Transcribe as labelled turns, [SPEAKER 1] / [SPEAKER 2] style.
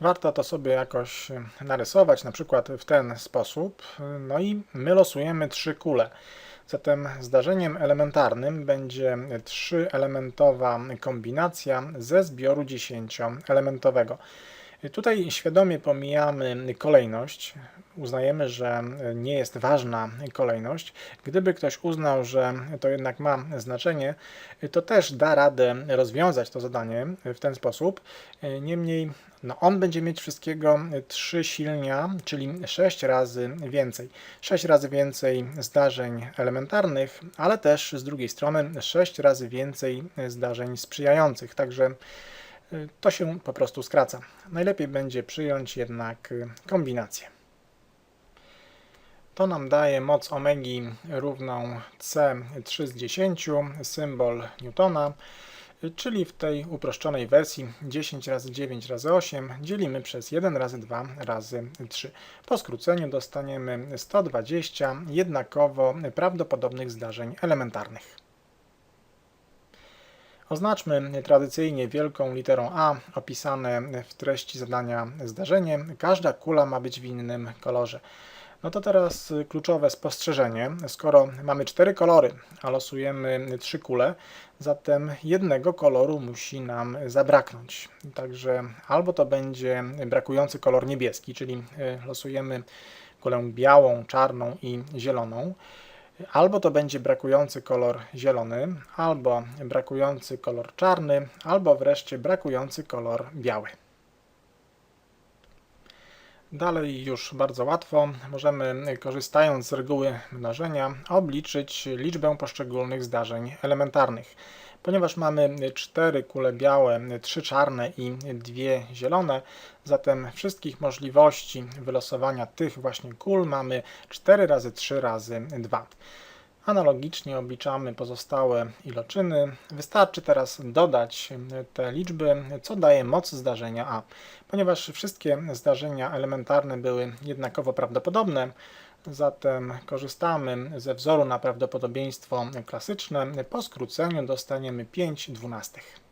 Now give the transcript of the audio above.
[SPEAKER 1] Warto to sobie jakoś narysować, na przykład w ten sposób. No i my losujemy trzy kule. Zatem zdarzeniem elementarnym będzie trzyelementowa kombinacja ze zbioru dziesięcioelementowego. Tutaj świadomie pomijamy kolejność. Uznajemy, że nie jest ważna kolejność. Gdyby ktoś uznał, że to jednak ma znaczenie, to też da radę rozwiązać to zadanie w ten sposób. Niemniej no on będzie mieć wszystkiego 3 silnia, czyli 6 razy więcej. 6 razy więcej zdarzeń elementarnych, ale też z drugiej strony 6 razy więcej zdarzeń sprzyjających. Także to się po prostu skraca. Najlepiej będzie przyjąć jednak y, kombinację. To nam daje moc omegi równą C3 z 10, symbol Newtona, czyli w tej uproszczonej wersji 10 razy 9 razy 8 dzielimy przez 1 razy 2 razy 3. Po skróceniu dostaniemy 120 jednakowo prawdopodobnych zdarzeń elementarnych. Oznaczmy tradycyjnie wielką literą A opisane w treści zadania zdarzenie. Każda kula ma być w innym kolorze. No to teraz kluczowe spostrzeżenie. Skoro mamy cztery kolory, a losujemy trzy kule, zatem jednego koloru musi nam zabraknąć. Także albo to będzie brakujący kolor niebieski, czyli losujemy kulę białą, czarną i zieloną. Albo to będzie brakujący kolor zielony, albo brakujący kolor czarny, albo wreszcie brakujący kolor biały. Dalej już bardzo łatwo możemy, korzystając z reguły mnożenia, obliczyć liczbę poszczególnych zdarzeń elementarnych. Ponieważ mamy cztery kule białe, trzy czarne i dwie zielone, zatem wszystkich możliwości wylosowania tych właśnie kul mamy 4 razy 3 razy 2. Analogicznie obliczamy pozostałe iloczyny. Wystarczy teraz dodać te liczby, co daje moc zdarzenia A. Ponieważ wszystkie zdarzenia elementarne były jednakowo prawdopodobne, zatem korzystamy ze wzoru na prawdopodobieństwo klasyczne. Po skróceniu dostaniemy 5 dwunastych.